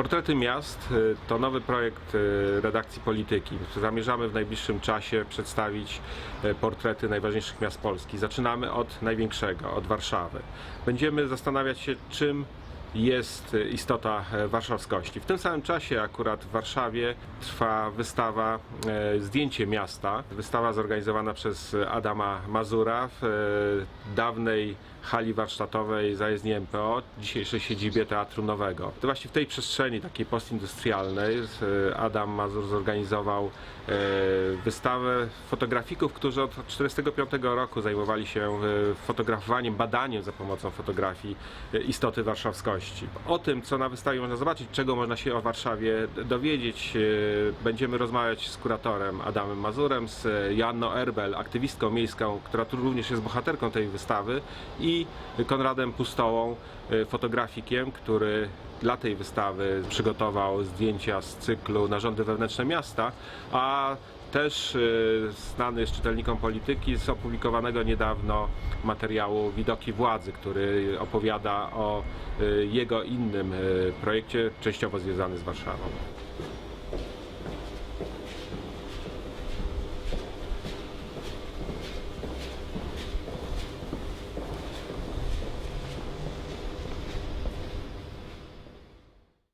Portrety miast y, to nowy projekt y, redakcji Polityki. Zamierzamy w najbliższym czasie przedstawić y, portrety najważniejszych miast Polski. Zaczynamy od największego, od Warszawy. Będziemy zastanawiać się, czym jest istota e, warszawskości. W tym samym czasie akurat w Warszawie trwa wystawa e, Zdjęcie miasta. Wystawa zorganizowana przez Adama Mazura w e, dawnej hali warsztatowej zajezdni MPO, dzisiejszej siedzibie Teatru Nowego. To właśnie w tej przestrzeni takiej postindustrialnej Adam Mazur zorganizował wystawę fotografików, którzy od 1945 roku zajmowali się fotografowaniem, badaniem za pomocą fotografii istoty warszawskości. O tym, co na wystawie można zobaczyć, czego można się o Warszawie dowiedzieć, e, będziemy rozmawiać z kuratorem Adamem Mazurem, z Joanną Erbel, aktywistką miejską, która tu również jest bohaterką tej wystawy i Konradem Pustołą, e, fotografikiem, który dla tej wystawy przygotował zdjęcia z cyklu Narządy wewnętrzne miasta, a też e, znany jest czytelnikom polityki z opublikowanego niedawno materiału Widoki Władzy, który opowiada o e, jego innym e, projekcie, częściowo związanym z Warszawą.